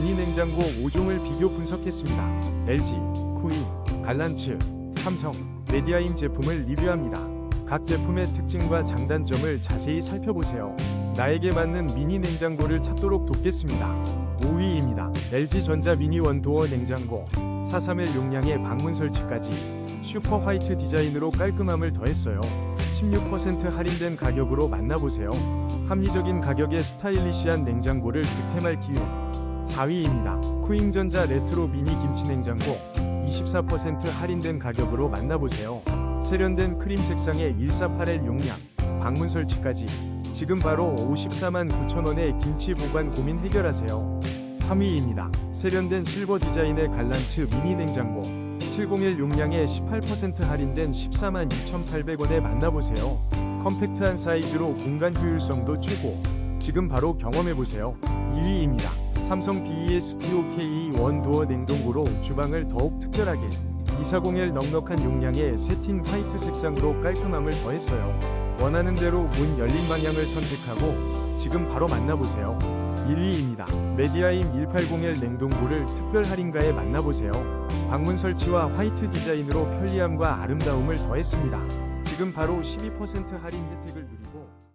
미니 냉장고 5종을 비교 분석했습니다. LG, 쿠인, 갈란츠, 삼성, 메디아임 제품을 리뷰합니다. 각 제품의 특징과 장단점을 자세히 살펴보세요. 나에게 맞는 미니 냉장고를 찾도록 돕겠습니다. 5위입니다. LG전자 미니 원도어 냉장고 431 용량의 방문 설치까지 슈퍼 화이트 디자인으로 깔끔함을 더했어요. 16% 할인된 가격으로 만나보세요. 합리적인 가격에 스타일리시한 냉장고를 득템할 기회. 4위입니다. 쿠잉전자 레트로 미니 김치 냉장고 24% 할인된 가격으로 만나보세요. 세련된 크림 색상의 1481 용량, 방문 설치까지 지금 바로 54만 9천원의 김치 보관 고민 해결하세요. 3위입니다. 세련된 실버 디자인의 갈란츠 미니 냉장고 701 용량에 18% 할인된 14만 2,800원에 만나보세요. 컴팩트한 사이즈로 공간 효율성도 최고. 지금 바로 경험해보세요. 2위입니다. 삼성 BES POKE 원도어 냉동고로 주방을 더욱 특별하게 2401 넉넉한 용량의 세틴 화이트 색상으로 깔끔함을 더했어요. 원하는 대로 문 열린 방향을 선택하고 지금 바로 만나보세요. 1위입니다. 메디아임 1801 냉동고를 특별 할인가에 만나보세요. 방문 설치와 화이트 디자인으로 편리함과 아름다움을 더했습니다. 지금 바로 12% 할인 혜택을 누리고